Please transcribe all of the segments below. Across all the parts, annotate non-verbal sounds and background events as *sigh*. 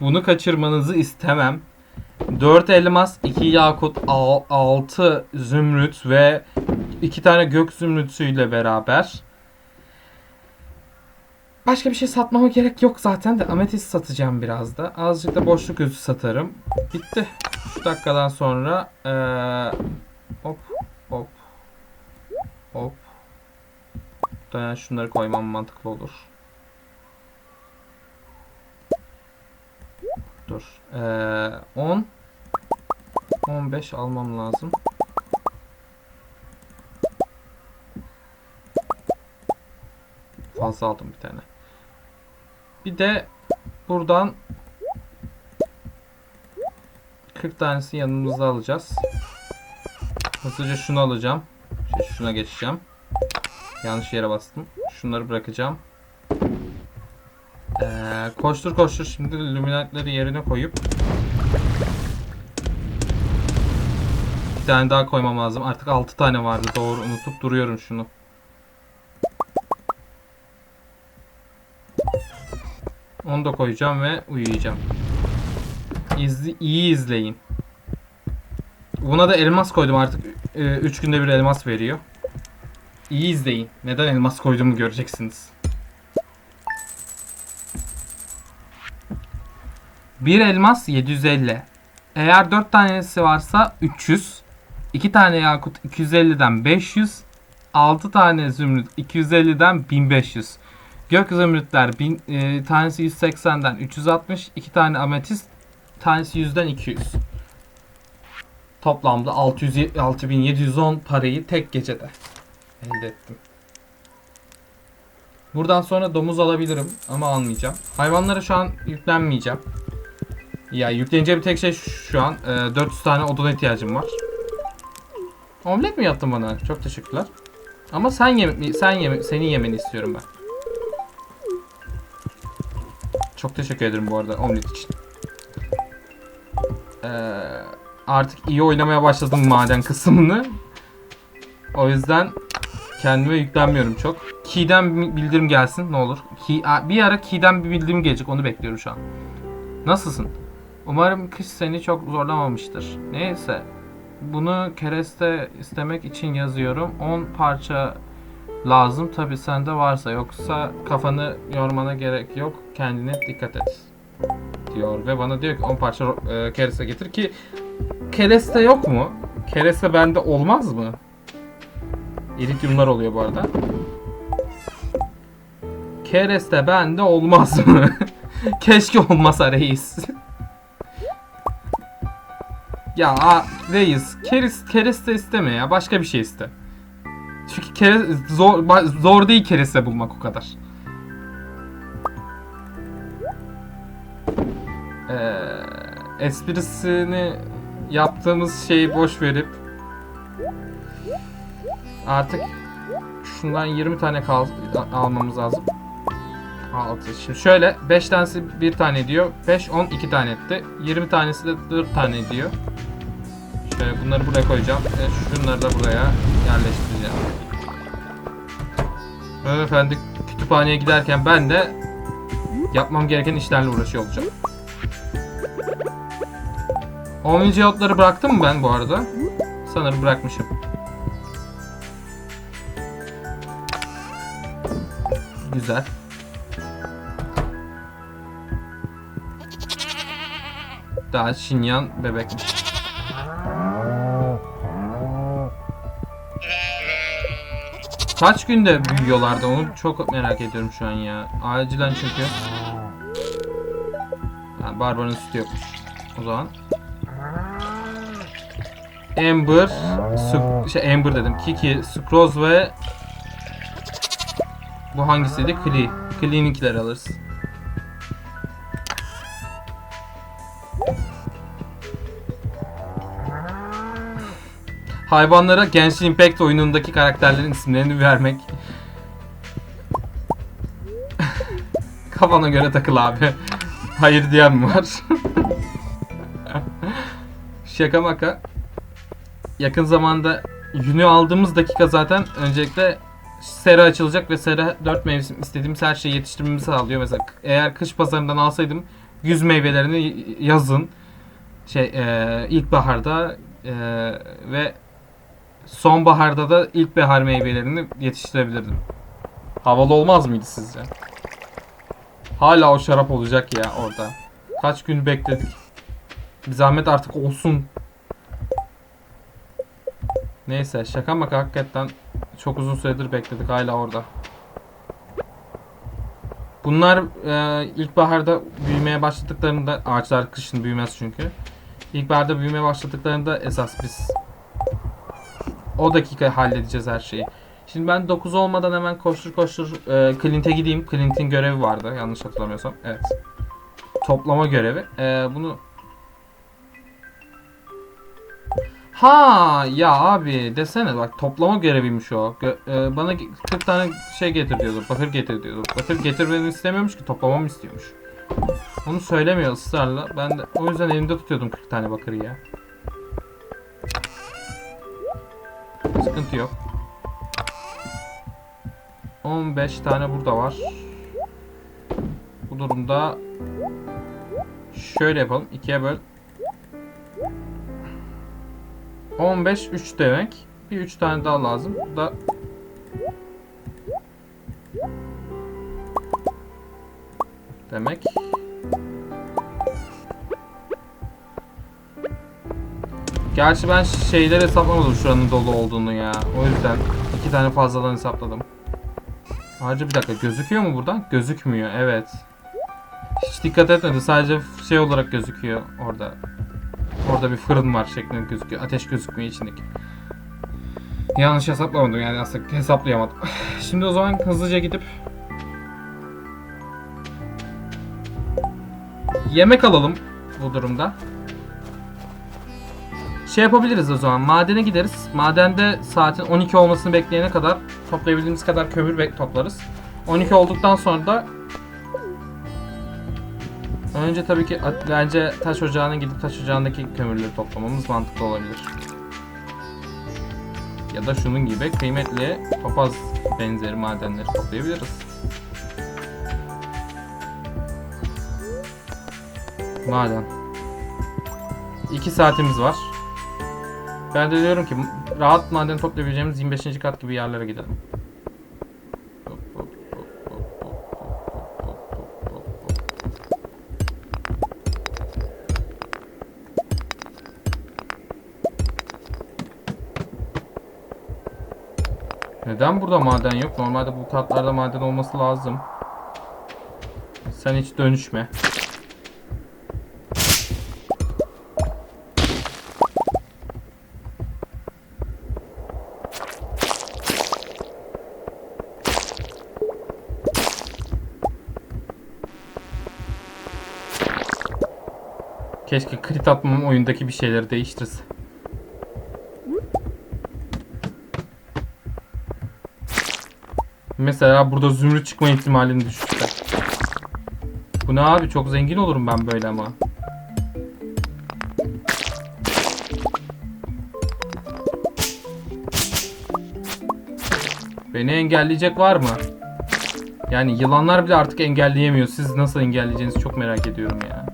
Bunu kaçırmanızı istemem. 4 elmas, 2 yakut, 6 zümrüt ve 2 tane gök zümrütüyle beraber. Başka bir şey satmama gerek yok zaten de ametist satacağım biraz da. Azıcık da boşluk özü satarım. Bitti. Şu dakikadan sonra eee hop hop hop. Şunları koymam mantıklı olur. Dur. Eee 10 15 almam lazım. Fazla aldım bir tane. Bir de buradan 40 tanesi yanımızda alacağız. Hızlıca şunu alacağım. Şuna geçeceğim. Yanlış yere bastım. Şunları bırakacağım. Ee, koştur koştur şimdi luminatları yerine koyup bir tane daha koymam lazım. Artık 6 tane vardı. Doğru unutup duruyorum şunu. Onu da koyacağım ve uyuyacağım. İzli, iyi izleyin. Buna da elmas koydum artık. 3 günde bir elmas veriyor. İyi izleyin. Neden elmas koyduğumu göreceksiniz. Bir elmas 750. Eğer 4 tanesi varsa 300. 2 tane yakut 250'den 500. 6 tane zümrüt 250'den 1500. Gök zümrütler bin, e, tanesi 180'den 360. 2 tane ametist tanesi 100'den 200. Toplamda 600, 6710 parayı tek gecede elde ettim. Buradan sonra domuz alabilirim ama almayacağım. Hayvanlara şu an yüklenmeyeceğim. Ya yükleneceğim tek şey şu an e, 400 tane oduna ihtiyacım var. Omlet mi yaptın bana? Çok teşekkürler. Ama sen yeme sen yeme senin yemeni istiyorum ben. Çok teşekkür ederim bu arada omlet için. Ee, artık iyi oynamaya başladım maden kısmını. O yüzden kendime yüklenmiyorum çok. Key'den bildirim gelsin ne olur. Key, bir ara Key'den bir bildirim gelecek onu bekliyorum şu an. Nasılsın? Umarım kış seni çok zorlamamıştır. Neyse. Bunu kereste istemek için yazıyorum. 10 parça lazım tabi sende varsa yoksa kafanı yormana gerek yok. Kendine dikkat et. Diyor ve bana diyor ki 10 parça e, kereste getir ki kereste yok mu? Kereste bende olmaz mı? İrityumlar oluyor bu arada. Kereste bende olmaz mı? *laughs* Keşke olmasa reis. Ya a- reis keris, kereste isteme ya başka bir şey iste. Çünkü kere, zor, zor değil kereste bulmak o kadar. Ee, esprisini yaptığımız şeyi boş verip artık şundan 20 tane kal almamız lazım. 6. Şimdi şöyle 5 tanesi 1 tane diyor. 5 10 2 tane etti. 20 tanesi de 4 tane diyor. Şöyle bunları buraya koyacağım. E, şunları da buraya yerleştireceğim. Hanımefendi kütüphaneye giderken ben de yapmam gereken işlerle uğraşıyor olacağım. 10. yotları bıraktım mı ben bu arada? Sanırım bırakmışım. Güzel. Daha Şinyan bebekmiş. Kaç günde büyüyorlardı onu çok merak ediyorum şu an ya. Acilen çünkü. Ha, Barbar'ın sütü yokmuş. O zaman. Amber, şey Amber dedim. Kiki, Sucrose ve bu hangisiydi? Klee. Klee'ninkileri alırız. Hayvanlara Genshin Impact oyunundaki karakterlerin isimlerini vermek. *laughs* Kafana göre takıl abi. Hayır diyen mi var? *laughs* Şaka maka. Yakın zamanda yünü aldığımız dakika zaten öncelikle sera açılacak ve sera 4 mevsim istediğimiz her şeyi yetiştirmemizi sağlıyor. Mesela eğer kış pazarından alsaydım Güz meyvelerini yazın şey e, ilkbaharda e, ve sonbaharda da ilkbahar meyvelerini yetiştirebilirdim. Havalı olmaz mıydı sizce? Hala o şarap olacak ya orada. Kaç gün bekledik. Bir zahmet artık olsun. Neyse şaka maka hakikaten çok uzun süredir bekledik hala orada. Bunlar e, ilkbaharda büyümeye başladıklarında ağaçlar kışın büyümez çünkü. İlkbaharda büyümeye başladıklarında esas biz o dakika halledeceğiz her şeyi. Şimdi ben 9 olmadan hemen koştur koştur e, Clint'e gideyim. Clint'in görevi vardı yanlış hatırlamıyorsam. Evet. Toplama görevi. E, bunu Ha ya abi desene bak toplama göreviymiş o. Gö- e, bana 40 tane şey getir diyordu. Bakır getir diyordu. Bakır getirmemi istemiyormuş ki toplamamı istiyormuş. Onu söylemiyor ısrarla. Ben de o yüzden elimde tutuyordum 40 tane bakırı ya. Sıkıntı yok. 15 tane burada var. Bu durumda şöyle yapalım. 2'ye böl. 15 3 demek. Bir 3 tane daha lazım. Bu da Gerçi ben şeyleri hesaplamadım şuranın dolu olduğunu ya. O yüzden iki tane fazladan hesapladım. Ayrıca bir dakika gözüküyor mu buradan? Gözükmüyor evet. Hiç dikkat etmedi sadece şey olarak gözüküyor orada. Orada bir fırın var şeklinde gözüküyor. Ateş gözükmüyor içindeki. Yanlış hesaplamadım yani aslında hesaplayamadım. *sighs* Şimdi o zaman hızlıca gidip yemek alalım bu durumda. Şey yapabiliriz o zaman. Madene gideriz. Madende saatin 12 olmasını bekleyene kadar toplayabildiğimiz kadar kömür toplarız. 12 olduktan sonra da Önce tabii ki bence taş ocağına gidip taş ocağındaki kömürleri toplamamız mantıklı olabilir. Ya da şunun gibi kıymetli topaz benzeri madenleri toplayabiliriz. Maden. 2 saatimiz var. Ben de diyorum ki rahat maden toplayabileceğimiz 25. kat gibi yerlere gidelim. Neden burada maden yok? Normalde bu katlarda maden olması lazım. Sen hiç dönüşme. Keşke crit atmam oyundaki bir şeyleri değiştirse. Mesela burada zümrüt çıkma ihtimalini düşürse. Bu ne abi çok zengin olurum ben böyle ama. Beni engelleyecek var mı? Yani yılanlar bile artık engelleyemiyor. Siz nasıl engelleyeceğinizi çok merak ediyorum ya.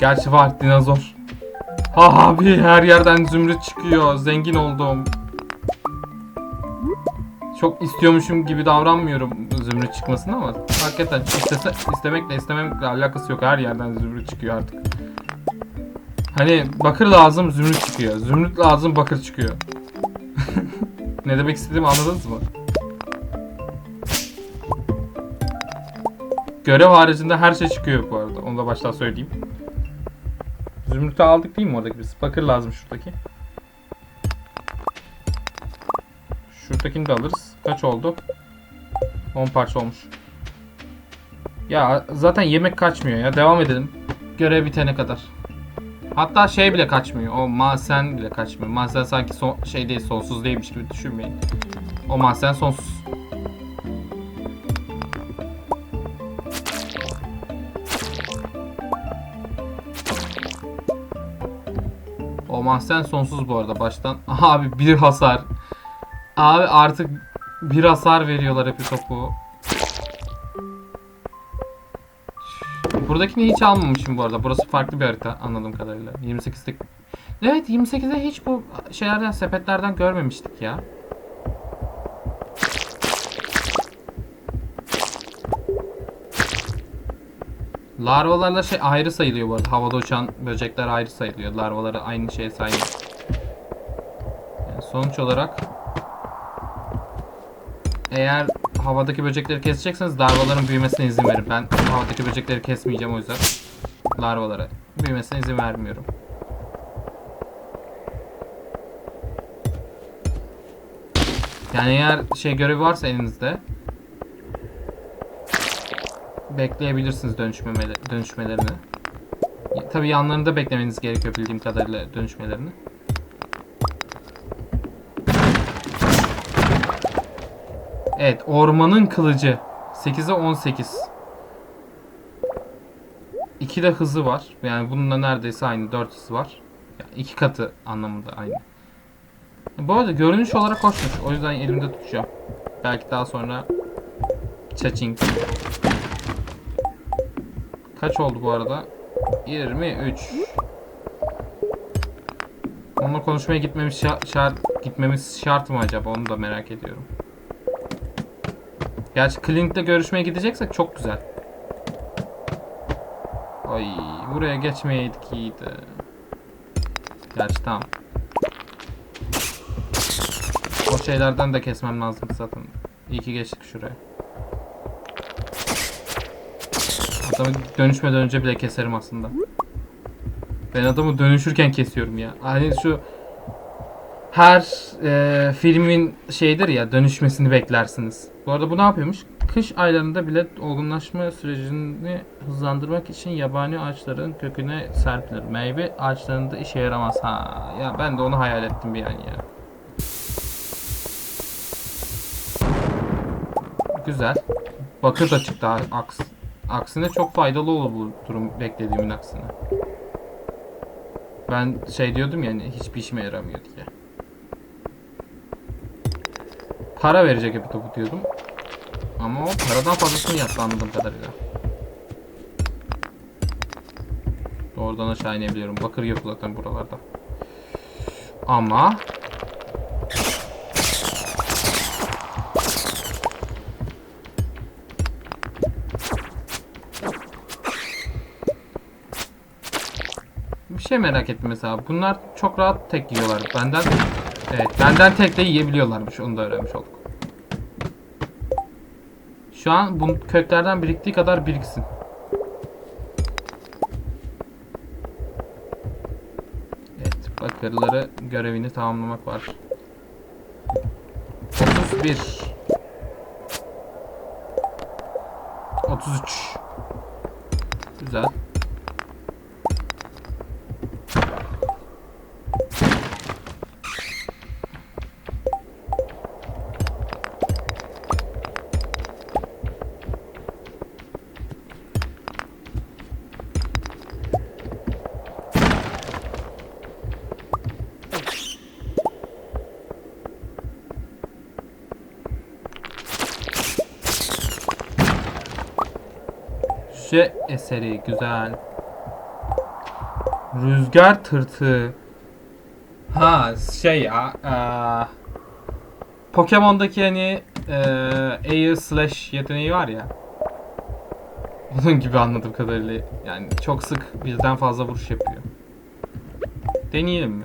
Gerçi var dinozor. Abi her yerden zümrüt çıkıyor. Zengin oldum. Çok istiyormuşum gibi davranmıyorum zümrüt çıkmasını ama hakikaten istese, istemekle istememekle alakası yok. Her yerden zümrüt çıkıyor artık. Hani bakır lazım zümrüt çıkıyor. Zümrüt lazım bakır çıkıyor. *laughs* ne demek istediğimi anladınız mı? Görev haricinde her şey çıkıyor bu arada. Onu da baştan söyleyeyim. Zümrüt'ü aldık değil mi oradaki biz? Bakır lazım şuradaki. Şuradakini de alırız. Kaç oldu? 10 parça olmuş. Ya zaten yemek kaçmıyor ya. Devam edelim. Görev bitene kadar. Hatta şey bile kaçmıyor. O mahzen bile kaçmıyor. Mahzen sanki son, şey değil sonsuz değilmiş gibi düşünmeyin. O mahzen sonsuz. Mahzen sonsuz bu arada baştan. *laughs* Abi bir hasar. Abi artık bir hasar veriyorlar hep topu. Buradakini hiç almamışım bu arada. Burası farklı bir harita anladığım kadarıyla. 28'de Evet 28'de hiç bu şeylerden sepetlerden görmemiştik ya. Larvalarla şey ayrı sayılıyor bu arada. Havada uçan böcekler ayrı sayılıyor. Larvaları aynı şeye saymıyor. Yani sonuç olarak eğer havadaki böcekleri kesecekseniz larvaların büyümesine izin verin. Ben havadaki böcekleri kesmeyeceğim o yüzden larvalara büyümesine izin vermiyorum. Yani eğer şey görevi varsa elinizde bekleyebilirsiniz dönüşmemeli, dönüşmelerini. Tabi yanlarında beklemeniz gerekiyor bildiğim kadarıyla dönüşmelerini. Evet, ormanın kılıcı. 8'e 18. 2 de hızı var. Yani bununla neredeyse aynı 4 hızı var. Yani iki katı anlamında aynı. Bu arada görünüş olarak hoşmuş. O yüzden elimde tutacağım. Belki daha sonra Çaçing. Kaç oldu bu arada? 23. Onunla konuşmaya gitmemiz şart, gitmemiz şart mı acaba? Onu da merak ediyorum. Gerçi Clint'le görüşmeye gideceksek çok güzel. Ay buraya geçmeyeydik iyiydi. Gerçi tamam. O şeylerden de kesmem lazım zaten. İyi ki geçtik şuraya. Adamı dönüşmeden önce bile keserim aslında. Ben adamı dönüşürken kesiyorum ya. Hani şu her e, filmin şeydir ya dönüşmesini beklersiniz. Bu arada bu ne yapıyormuş? Kış aylarında bile olgunlaşma sürecini hızlandırmak için yabani ağaçların köküne serpilir. Meyve ağaçlarında işe yaramaz. Ha ya ben de onu hayal ettim bir an ya. Güzel. Bakır da çıktı aks. Aksine çok faydalı olur bu durum beklediğimin aksine. Ben şey diyordum ya hani hiçbir işime yaramıyor diye. Para verecek hep topu diyordum. Ama o paradan fazlasını yaptı anladığım kadarıyla. Doğrudan aşağı inebiliyorum. Bakır yok zaten buralarda. Ama Bir şey merak ettim mesela. Bunlar çok rahat tek yiyorlar. Benden evet, benden tek de yiyebiliyorlarmış. Onu da öğrenmiş olduk. Şu an bu köklerden biriktiği kadar biriksin. Evet, bakırları görevini tamamlamak var. 31 33 eseri güzel. Rüzgar tırtığı. Ha şey ya. eee, Pokemon'daki hani eee Air Slash yeteneği var ya. Onun gibi anladığım kadarıyla. Yani çok sık birden fazla vuruş yapıyor. Deneyelim mi?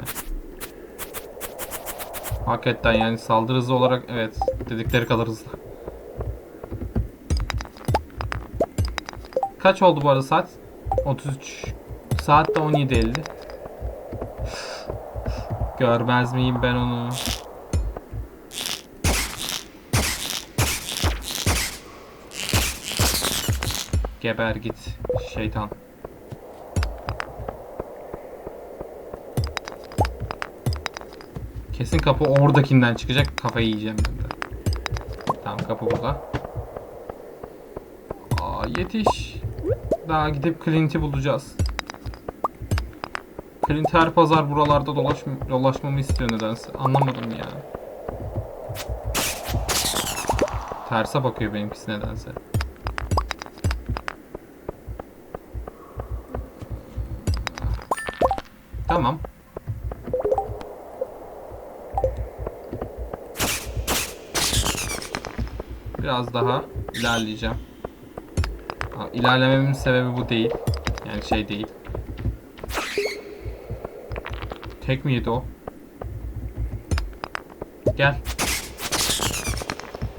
Hakikaten yani saldırı hızı olarak evet dedikleri kadar hızlı. Kaç oldu bu arada saat? 33. Saat de 17.50. Görmez miyim ben onu? Geber git şeytan. Kesin kapı oradakinden çıkacak. Kafayı yiyeceğim ben de. Tamam kapı burada. Aa yetiş. Daha gidip Clint'i bulacağız. Clint her pazar buralarda dolaş dolaşmamı istiyor nedense. Anlamadım yani. Terse bakıyor benimkisi nedense. Tamam. Biraz daha ilerleyeceğim. İlerlememin sebebi bu değil. Yani şey değil. Tek miydi o? Gel.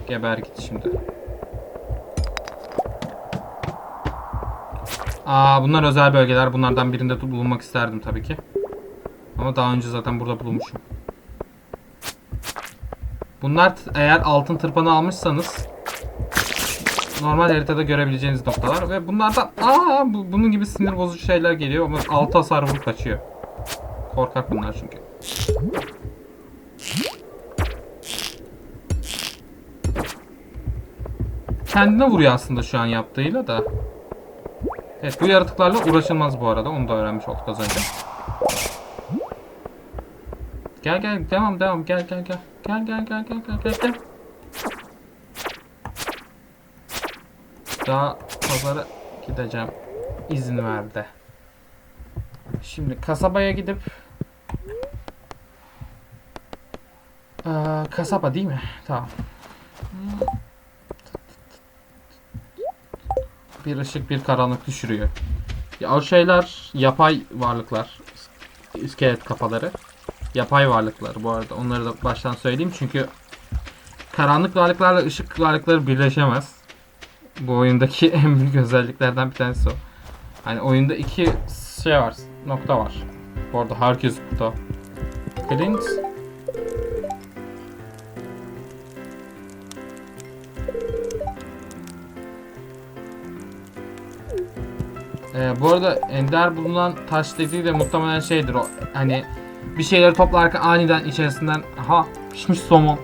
Geber git şimdi. Aa bunlar özel bölgeler. Bunlardan birinde de bulunmak isterdim tabii ki. Ama daha önce zaten burada bulunmuşum. Bunlar eğer altın tırpanı almışsanız normal haritada görebileceğiniz noktalar ve bunlardan aa bu, bunun gibi sinir bozucu şeyler geliyor ama altı hasar vurup kaçıyor. Korkak bunlar çünkü. Kendine vuruyor aslında şu an yaptığıyla da. Evet bu yaratıklarla uğraşılmaz bu arada. Onu da öğrenmiş olduk az önce. Gel gel devam devam gel gel gel. Gel gel gel gel gel gel Daha pazara gideceğim. İzin verdi. Şimdi kasabaya gidip Ee, kasaba değil mi? Tamam. Bir ışık bir karanlık düşürüyor. Ya o şeyler yapay varlıklar. İskelet kafaları. Yapay varlıklar bu arada. Onları da baştan söyleyeyim çünkü karanlık varlıklarla ışık varlıkları birleşemez. Bu oyundaki *laughs* en büyük özelliklerden bir tanesi o. Hani oyunda iki şey var, nokta var. Bu arada herkes burada. Clint Ee, bu arada ender bulunan taş dediği de muhtemelen şeydir o. Hani bir şeyleri toplarken aniden içerisinden ha pişmiş somon.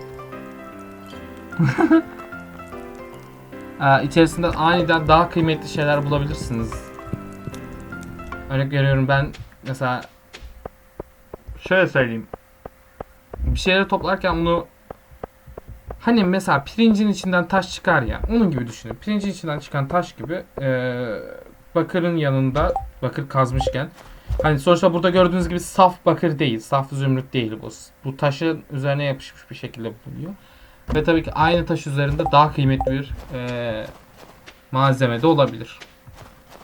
*laughs* içerisinden aniden daha kıymetli şeyler bulabilirsiniz. Örnek veriyorum ben mesela şöyle söyleyeyim. Bir şeyleri toplarken bunu hani mesela pirincin içinden taş çıkar ya onun gibi düşünün. Pirincin içinden çıkan taş gibi ee, bakırın yanında bakır kazmışken hani sonuçta burada gördüğünüz gibi saf bakır değil, saf zümrüt değil bu. Bu taşın üzerine yapışmış bir şekilde bulunuyor. Ve tabii ki aynı taş üzerinde daha kıymetli bir eee malzeme de olabilir.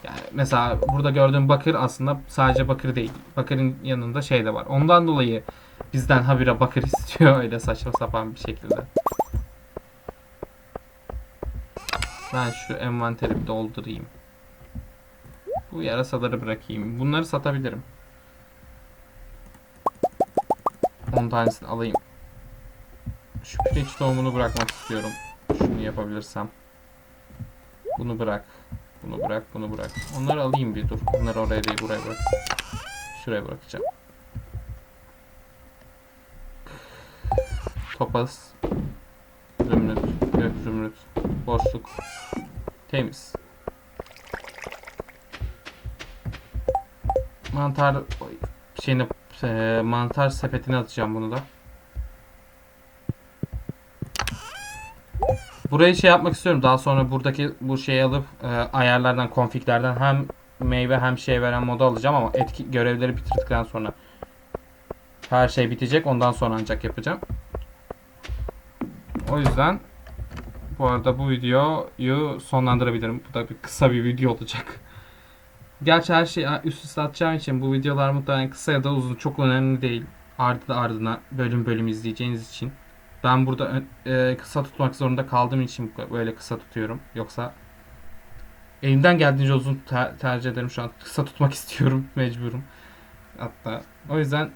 Yani mesela burada gördüğüm bakır aslında sadece bakır değil. Bakırın yanında şey de var. Ondan dolayı bizden habire bakır *laughs* istiyor öyle saçma sapan bir şekilde. Ben şu envanteri bir doldurayım. Bu yarasaları bırakayım. Bunları satabilirim. 10 tanesini alayım. Şu pirinç tohumunu bırakmak istiyorum. Şunu yapabilirsem. Bunu bırak. Bunu bırak, bunu bırak. Onları alayım bir dur. Bunları oraya değil, buraya bırak. Şuraya bırakacağım. Topaz. Zümrüt. Gök zümrüt. Boşluk. Temiz. Mantar şeyini e, mantar sepetine atacağım bunu da. Burayı şey yapmak istiyorum. Daha sonra buradaki bu şeyi alıp e, ayarlardan, konfiglerden hem meyve hem şey veren modu alacağım ama etki görevleri bitirdikten sonra her şey bitecek. Ondan sonra ancak yapacağım. O yüzden bu arada bu videoyu sonlandırabilirim. Bu da bir kısa bir video olacak. Gerçi her şeyi üst üste atacağım için bu videolar muhtemelen kısa ya da uzun çok önemli değil. Ardı ardına bölüm bölüm izleyeceğiniz için. Ben burada e, kısa tutmak zorunda kaldığım için böyle kısa tutuyorum. Yoksa elimden geldiğince uzun ter- tercih ederim şu an. Kısa tutmak *laughs* istiyorum. Mecburum. Hatta o yüzden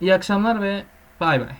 iyi akşamlar ve bay bay.